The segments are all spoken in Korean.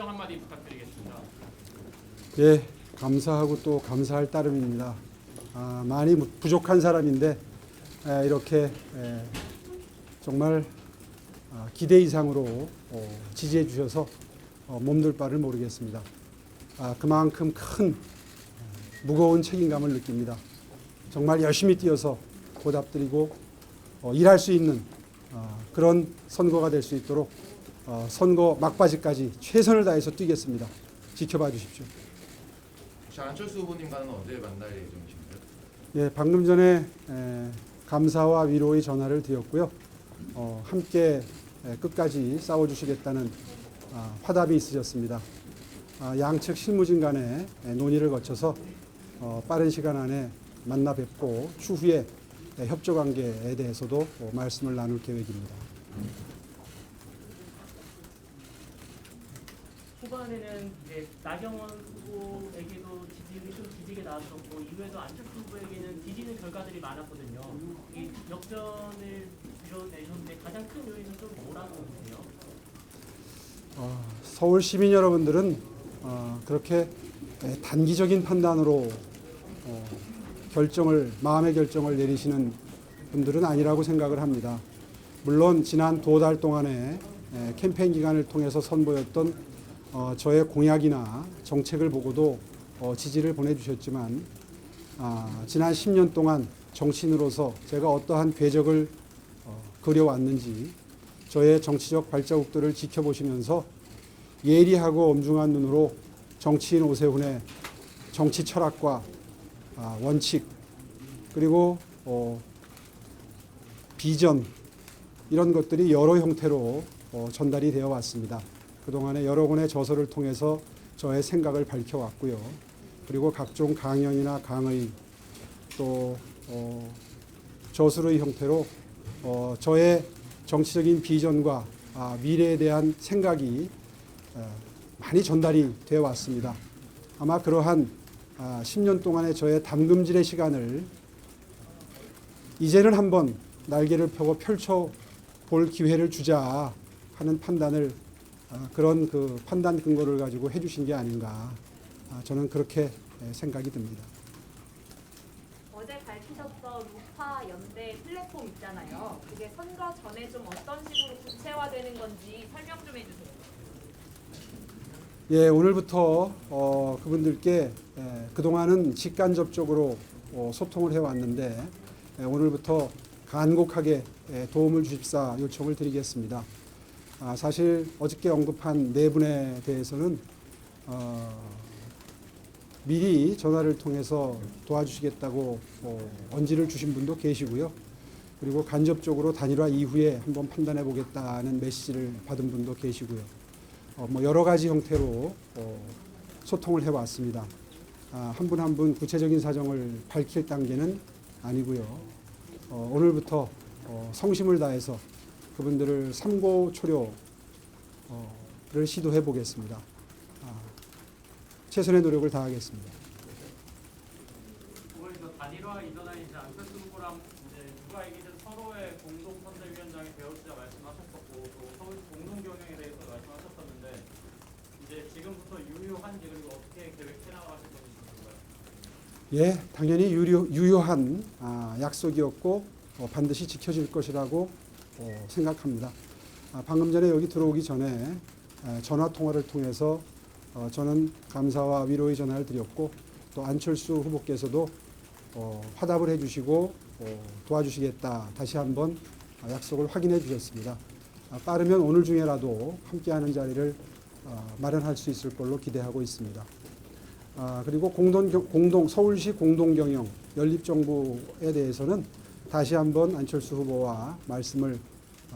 성경 한마디 부탁드리겠습니다. 예, 감사하고 또 감사할 따름입니다. 아, 많이 부족한 사람인데 에, 이렇게 에, 정말 아, 기대 이상으로 어, 지지해 주셔서 어, 몸둘 바를 모르겠습니다. 아, 그만큼 큰 어, 무거운 책임감을 느낍니다. 정말 열심히 뛰어서 보답드리고 어, 일할 수 있는 어, 그런 선거가 될 수 있도록 어, 선거 막바지까지 최선을 다해서 뛰겠습니다. 지켜봐 주십시오. 혹시 안철수 후보님과는 언제 만날 예정이신가요? 예, 방금 전에 에, 감사와 위로의 전화를 드렸고요. 어, 함께 에, 끝까지 싸워주시겠다는 아, 화답이 있으셨습니다. 아, 양측 실무진 간의 에, 논의를 거쳐서 어, 빠른 시간 안에 만나 뵙고 추후에 에, 협조 관계에 대해서도 어, 말씀을 나눌 계획입니다. 후반에는 이제 나경원 후보에게도 지지율이 좀 지지게 나왔었고 이후에도 안철수 후보에게는 뒤지는 결과들이 많았거든요. 이 역전을 이뤄내셨는데 가장 큰 요인은 좀 뭐라고 보세요? 어, 서울 시민 여러분들은 어, 그렇게 에, 단기적인 판단으로 어, 결정을 마음의 결정을 내리시는 분들은 아니라고 생각을 합니다. 물론 지난 두 달 동안의 에, 캠페인 기간을 통해서 선보였던 어, 저의 공약이나 정책을 보고도 어, 지지를 보내주셨지만 아, 지난 10년 동안 정치인으로서 제가 어떠한 궤적을 어, 그려왔는지 저의 정치적 발자국들을 지켜보시면서 예리하고 엄중한 눈으로 정치인 오세훈의 정치 철학과 아, 원칙 그리고 어, 비전 이런 것들이 여러 형태로 어, 전달이 되어 왔습니다. 그동안에 여러 권의 저서를 통해서 저의 생각을 밝혀왔고요. 그리고 각종 강연이나 강의 또 어, 저술의 형태로 어, 저의 정치적인 비전과 아, 미래에 대한 생각이 어, 많이 전달이 되어 왔습니다. 아마 그러한 아, 10년 동안의 저의 담금질의 시간을 이제는 한번 날개를 펴고 펼쳐 볼 기회를 주자 하는 판단을 아, 그런 그 판단 근거를 가지고 해주신 게 아닌가 아, 저는 그렇게 예, 생각이 듭니다. 어제 밝히셨던 우파 연대 플랫폼 있잖아요. 그게 선거 전에 좀 어떤 식으로 구체화되는 건지 설명 좀 해주세요. 예, 오늘부터 어, 그분들께 예, 그동안은 직간접적으로 어, 소통을 해왔는데 예, 오늘부터 간곡하게 예, 도움을 주십사 요청을 드리겠습니다. 아, 사실 어저께 언급한 네 분에 대해서는 어, 미리 전화를 통해서 도와주시겠다고 어, 언지를 주신 분도 계시고요. 그리고 간접적으로 단일화 이후에 한번 판단해 보겠다는 메시지를 받은 분도 계시고요. 어, 뭐 여러 가지 형태로 어, 소통을 해왔습니다. 아, 한분 한 분 구체적인 사정을 밝힐 단계는 아니고요. 어, 오늘부터 어, 성심을 다해서 그분들을 삼고초려를 시도해 보겠습니다. 아, 최선의 노력을 다하겠습니다. 단일화 이전에 이제 안철수 후보랑 이제 누가 이기든 서로의 공동 선대위원장이 되어주자 말씀하셨었고 또 서울 공동 경영에 대해서 말씀하셨었는데 이제 지금부터 유효한지 그리고 어떻게 계획해 나가실 궁금해요. 예, 당연히 유료, 유효한 아, 약속이었고 어, 반드시 지켜질 것이라고 어, 생각합니다. 아, 방금 전에 여기 들어오기 전에 에, 전화 통화를 통해서 어, 저는 감사와 위로의 전화를 드렸고 또 안철수 후보께서도 어, 화답을 해주시고 어, 도와주시겠다 다시 한번 아, 약속을 확인해 주셨습니다. 아, 빠르면 오늘 중에라도 함께하는 자리를 아, 마련할 수 있을 걸로 기대하고 있습니다. 아, 그리고 공동, 경- 공동 서울시 공동경영 연립정부에 대해서는 다시 한번 안철수 후보와 말씀을 어,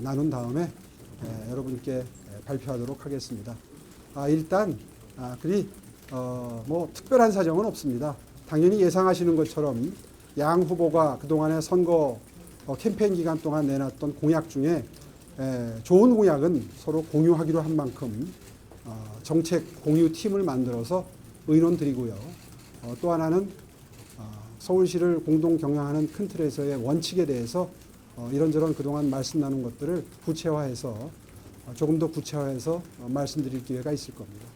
나눈 다음에 에, 여러분께 에, 발표하도록 하겠습니다. 아, 일단 아, 그리 어, 뭐 특별한 사정은 없습니다. 당연히 예상하시는 것처럼 양 후보가 그동안의 선거 어, 캠페인 기간 동안 내놨던 공약 중에 에, 좋은 공약은 서로 공유하기로 한 만큼 어, 정책 공유 팀을 만들어서 의논 드리고요. 어, 또 하나는 어, 서울시를 공동 경영하는 큰 틀에서의 원칙에 대해서 어, 이런저런 그동안 말씀 나눈 것들을 구체화해서 어, 조금 더 구체화해서 어, 말씀드릴 기회가 있을 겁니다.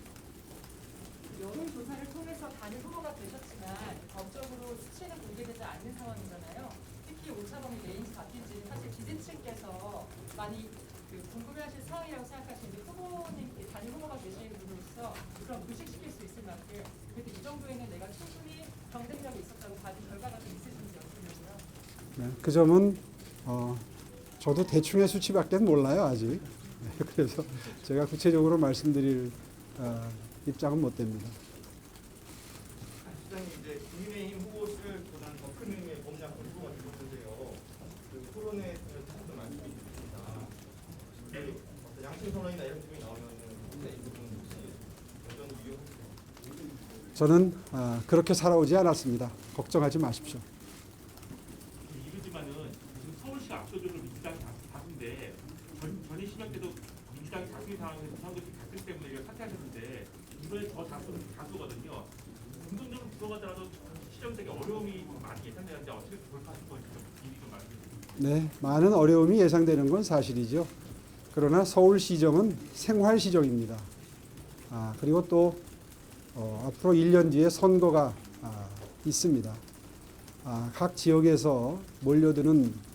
여론조사를 통해서 단일 후보가 되셨지만 법적으로 수치는 공개되지 않는 상황이잖아요. 특히 오차범위 내인지 바뀐지 사실 지지층께서 많이 그 궁금해하실 상황이라고 생각하시는데 후보님 단일 후보가 되신 분으로서 그럼 의식시킬 수 있을 만큼 그래도 이 정도에는 내가 충분히 경쟁력이 있었다고 받은 결과가 좀 있으신지 여쭤보고요. 네, 그 점은 어, 저도 대충의 수치밖에 몰라요 아직. 네, 그래서 제가 구체적으로 말씀드릴 어, 입장은 못 됩니다. 시장님 이제 국민의힘 후보들보다는 더큰 의미의 범야권 후보가 되셨는데요. 그 토론회 타도 말씀이 있습니다. 그 어떤 양심 선언이나 이런 부분이 나오면은 상당히 이 부분 혹시 여전히 유효? 저는 아, 그렇게 살아오지 않았습니다. 걱정하지 마십시오. 서울시가 압도적으로 민주당이 다- 다수인데 전, 전에 시장 때도 민주당이 다수인 상황에서 부산도시 다수 때문에 사퇴하셨는데 이번에 더 다수는 다수거든요. 긍정적으로 들어가더라도 시정 되게 어려움이 많이 예상되는데 어떻게 돌파하실 건지 좀 미리 좀 말씀해 주세요. 네, 많은 어려움이 예상되는 건 사실이죠. 그러나 서울시정은 생활시정입니다. 아, 그리고 또 어, 앞으로 1년 뒤에 선거가 아, 있습니다. 아, 각 지역에서 몰려드는 어,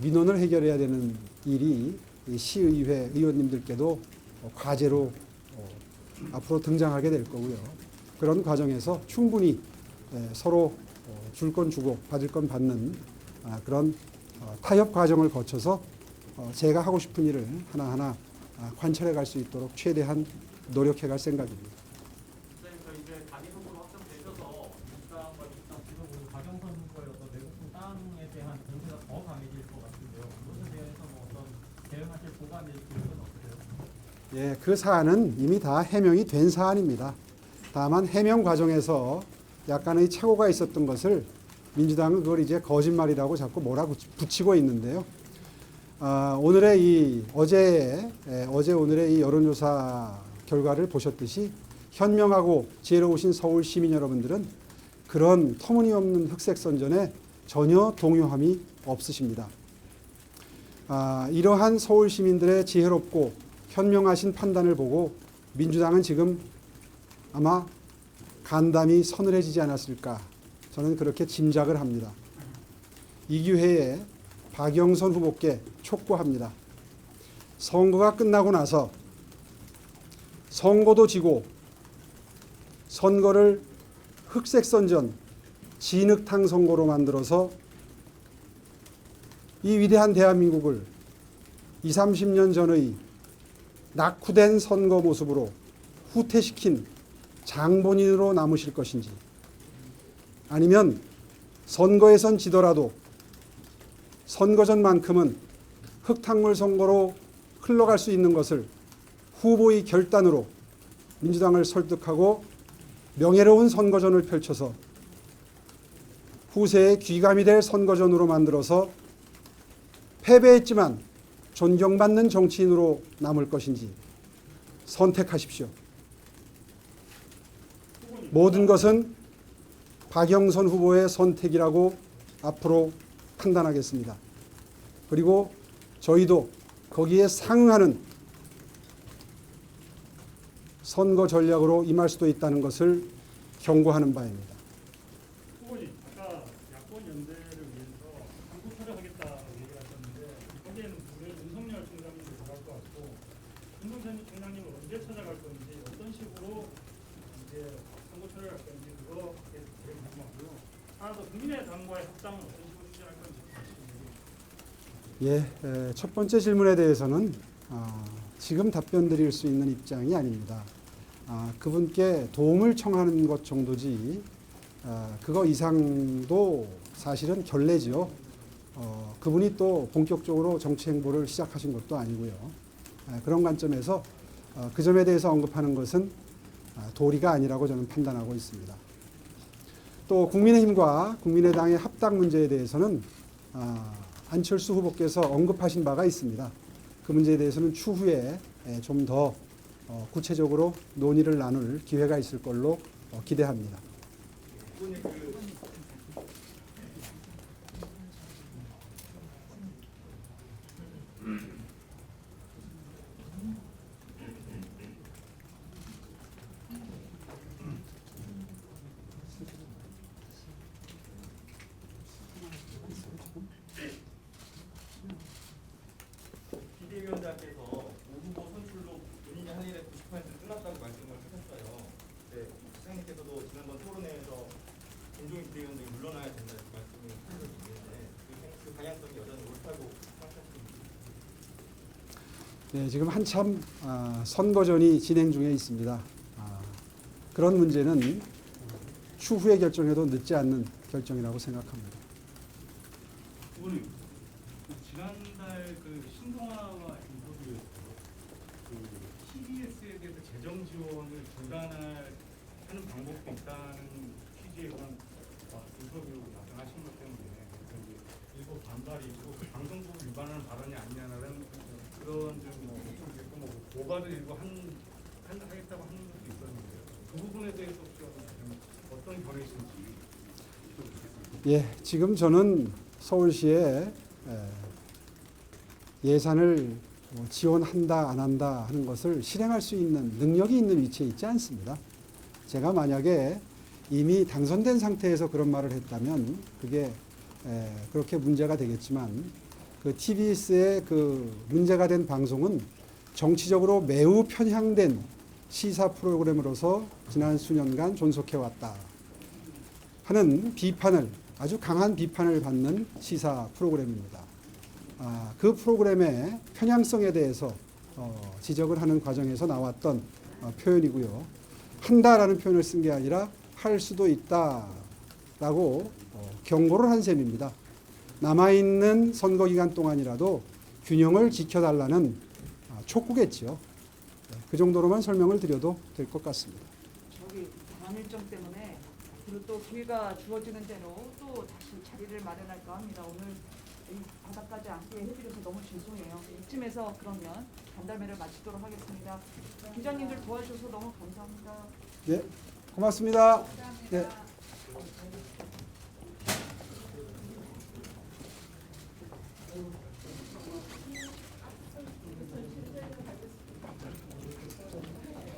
민원을 해결해야 되는 일이 이 시의회 의원님들께도 어, 과제로 어, 앞으로 등장하게 될 거고요. 그런 과정에서 충분히 예, 서로 어, 줄건 주고 받을 건 받는 아, 그런 어, 타협 과정을 거쳐서 어, 제가 하고 싶은 일을 하나하나 아, 관철해 갈 수 있도록 최대한 노력해 갈 생각입니다. 선생님 저 이제 단일 후보로 확정되셔서 민주당과 민주당 지금 우리 박영선 후보의 어떤 내국분 땅에 대한 공세가 더 강해질 것 같은데요. 그것에 대해서 뭐 어떤 대응하실 보관이 있는 없으세요? 예, 그 사안은 이미 다 해명이 된 사안입니다. 다만 해명 과정에서 약간의 착오가 있었던 것을 민주당은 그걸 이제 거짓말이라고 자꾸 몰아붙이고 있는데요. 아, 오늘의 이 어제 예, 어제 오늘의 이 여론조사 결과를 보셨듯이 현명하고 지혜로우신 서울 시민 여러분들은 그런 터무니없는 흑색 선전에 전혀 동요함이 없으십니다. 아, 이러한 서울 시민들의 지혜롭고 현명하신 판단을 보고 민주당은 지금 아마 간담이 서늘해지지 않았을까 저는 그렇게 짐작을 합니다. 이 기회에 박영선 후보께 촉구합니다. 선거가 끝나고 나서 선거도 지고 선거를 흑색 선전, 진흙탕 선거로 만들어서 이 위대한 대한민국을 20, 30년 전의 낙후된 선거 모습으로 후퇴시킨 장본인으로 남으실 것인지 아니면 선거에선 지더라도 선거전만큼은 흙탕물 선거로 흘러갈 수 있는 것을 후보의 결단으로 민주당을 설득하고 명예로운 선거전을 펼쳐서 후세에 귀감이 될 선거전으로 만들어서 패배했지만 존경받는 정치인으로 남을 것인지 선택하십시오. 모든 것은 박영선 후보의 선택이라고 앞으로 판단하겠습니다. 그리고 저희도 거기에 상응하는 선거 전략으로 임할 수도 있다는 것을 경고하는 바입니다. 후보님, 아까 야권 연대를 위해서 한국 차려하겠다고 얘기를 하셨는데 이번에는 오늘 윤석열 총장님도 나갈 것 같고 총장님은 언제 찾아갈 건지 어떤 식으로 이제 선거 처리할 건지 그거 되게 궁금하고요. 하나 더 국민의당과의 협상은 어떤 식으로 추진할 건지. 예, 에, 첫 번째 질문에 대해서는 아, 지금 답변 드릴 수 있는 입장이 아닙니다. 아, 그분께 도움을 청하는 것 정도지 아, 그거 이상도 사실은 결례죠. 어, 그분이 또 본격적으로 정치 행보를 시작하신 것도 아니고요. 아, 그런 관점에서 어, 그 점에 대해서 언급하는 것은 아, 도리가 아니라고 저는 판단하고 있습니다. 또 국민의힘과 국민의당의 합당 문제에 대해서는 아, 안철수 후보께서 언급하신 바가 있습니다. 그 문제에 대해서는 추후에 좀 더 구체적으로 논의를 나눌 기회가 있을 걸로 어, 기대합니다. 비대위원장께서 후보 선출로 본인이 한 일에 90% 끝났다고 말씀을 하셨어요. 네, 시장님께서도 지난번 토론회에서 김종인 비대위원장이 물러나야 된다는 말씀을 한 적이 있는데 그, 그 방향성이 여전히 옳다고 생각하십니까? 네, 지금 한참 아, 선거전이 진행 중에 있습니다. 아, 그런 문제는 추후에 결정해도 늦지 않는 결정이라고 생각합니다. 의원님, 지난달 그 신동아와 지원을 중단할 하는 방법도 있다는 취지의 그런 어, 인터뷰 답변하신 것 때문에 일부 반발이 있고 그 방송법 위반하는 발언이 아니냐는 그런 좀뭐 고발을 일부 한, 한 하겠다고 하는 것도 있었는데요. 그 부분에 대해서 혹시 어떤 좀 듣겠습니다. 예, 지금 저는 서울시에 에, 예산을 뭐 지원한다 안 한다 하는 것을 실행할 수 있는 능력이 있는 위치에 있지 않습니다. 제가 만약에 이미 당선된 상태에서 그런 말을 했다면 그게 에, 그렇게 문제가 되겠지만 그 TBS의 그 문제가 된 방송은 정치적으로 매우 편향된 시사 프로그램으로서 지난 수년간 존속해 왔다. 하는 비판을 아주 강한 비판을 받는 시사 프로그램입니다. 아, 그 프로그램의 편향성에 대해서 어, 지적을 하는 과정에서 나왔던 어, 표현이고요. 한다라는 표현을 쓴 게 아니라 할 수도 있다라고 어, 경고를 한 셈입니다. 남아있는 선거 기간 동안이라도 균형을 지켜달라는 아, 촉구겠지요. 네, 그 정도로만 설명을 드려도 될 것 같습니다. 저기 다음 일정 때문에 그리고 또 기회가 주어지는 대로 또 다시 자리를 마련할까 합니다. 오늘 이 바닥까지 앉게 해드려서 너무 죄송해요. 이쯤에서 그러면 간담회를 마치도록 하겠습니다. 기자님들 도와주셔서 너무 감사합니다. 네, 고맙습니다. 네. 감사합니다.